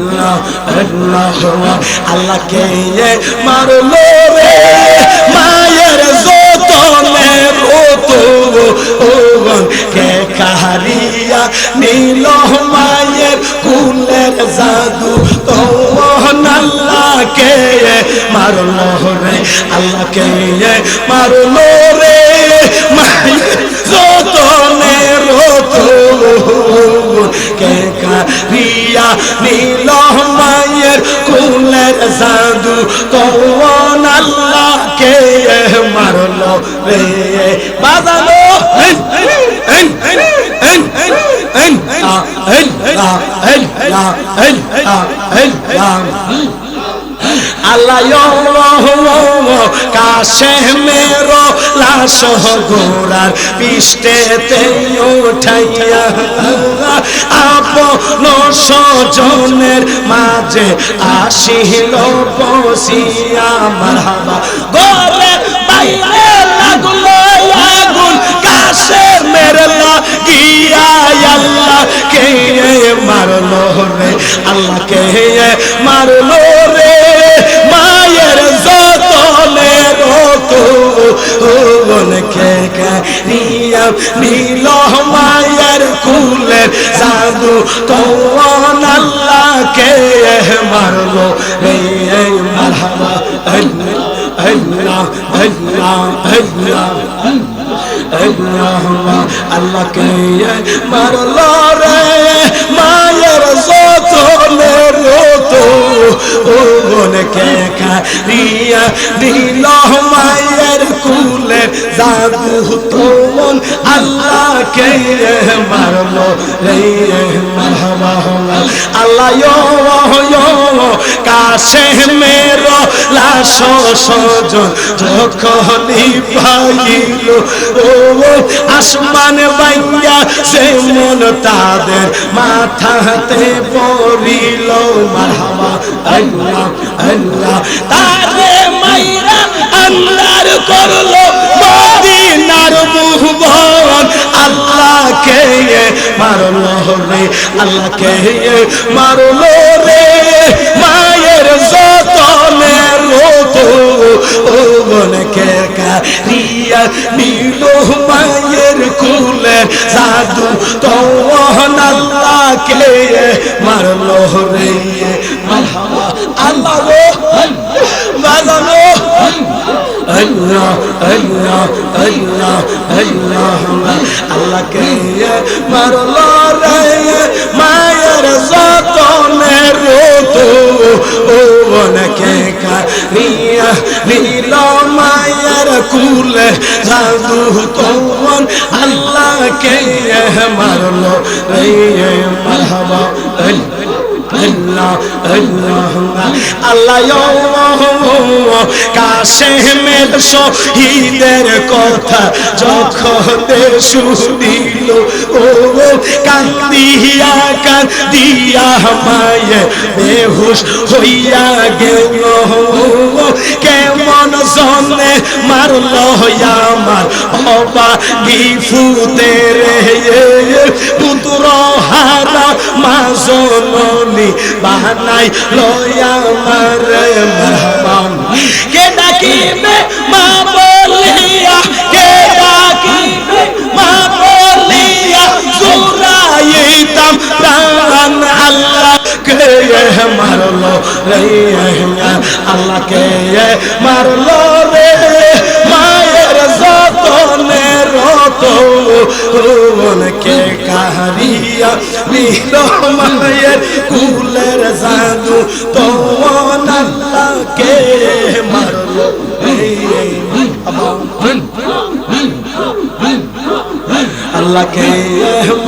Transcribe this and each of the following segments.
আল্লাহ আল্লাহ আল্লাহকে মারলো রে। মায়ের ওগন কে কাহারিয়া নীল মায়ের কুলের জাদু। আল্লাহকে মারলো রে। আল্লাহকে মারলো রে। কে কারিয়া নীল মায়ের কুলের জাদু আল্লাহ কে মারলো রে বাজানো আল্লাহ কাশে মেরো লাশ গোড়ার পিষ্টেতে উঠাইয়া আপন সজনের মাঝে আসিল বসিয়া মারহাবা। গলে বাইরে লাগল আগুন, কাশে মেরলা গিয়া আল্লাহ কে মারলো রে? আল্লাহ কে মারলো রে? নীল মায়ের কুলের জাদু তখন আল্লাহ কে মারলো। রে মারহাবা আল্লাহ আল্লাহ আল্লাহ আল্লাহ আল্লাহকে মারলো রে। মায়ের যতনের রতো ও কে কারিয়া দিল মায়ের কুলে জাদু তোমন আল্লাহকে মারলো, রে আল্লাহ কাশে মেরো, লাশ সজন যখনই পাইল। ও আসমান বাইয়া সে মন তাদের মাথাতে পড়িল। মারহাবা, আল্লাহ আল্লাহ আল্লাহর করল মদিনার মুহবন আল্লাহকে মারলো রে আল্লাহকে মারলো রে। মায়ের যতনে ও কারিয়া মায়ের কুলে। আল্লাহকে মারলো রে। মারহাবা আল্লাহ গো। বাজানো আল্লাহ আল্লাহ আল্লাহ আল্লাহ আল্লাহকে মারলো রে মায়ের যতনে রতো ও বনকে কারিয়া নীল মায়ের কুলে জাদু তখন আল্লাহকে মারলো রে মারহাবা আল্লাহ শহীদের কথা যখন শুনিল ও কান্দিয়া কান্দিয়া মায়ে বেহুশ হইয়া গেল কেমন মারল আমার অবা গিফুতে রে। পুত্র হারা মা বাহানাই লয়া মারে মারহাবান কে ডাকিবে মা বলিয়া, কে ডাকিবে মা বলিয়া জুরাইতাম প্রাণ আল্লাহ কে মারলো রে আল্লাহ কে মারলো রত কে কাহারিয়া নীল মায়ের কুলের জাদু আল্লাহ কে মারলো। আল্লাহকে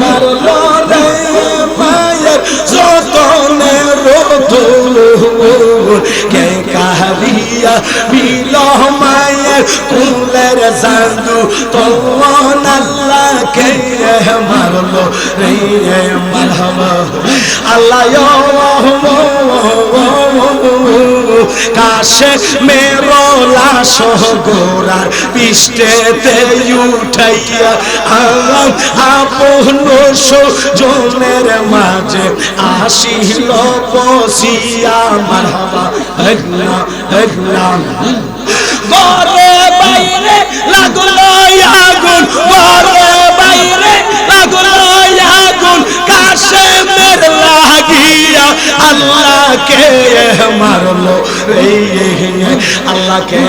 মারলো রে মায়ের যতনে রত কে কাহারিয়া নীল মায়ের কুলের জাদু আল্লাহ কে মারলো? রে মারহাবা আল্লাহ কাশে মেরলা সহগোরার পৃষ্ঠেতে উঠাইয়া আম আপন জনের মাঝে আসিল বসিয়া, মারহাবা একলা একলা আল্লাহকে মারলো রে আল্লাহকে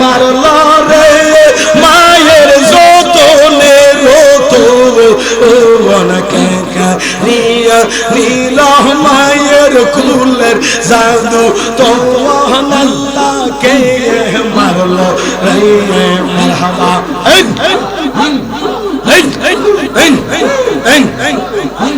মারলো রে মায়ের যতনে রতো অনকে নিয়া নীল মায়ের কুলের জাদু তো আল্লাহকে মারলো রে মারহাবা এই এই এই এই এই এই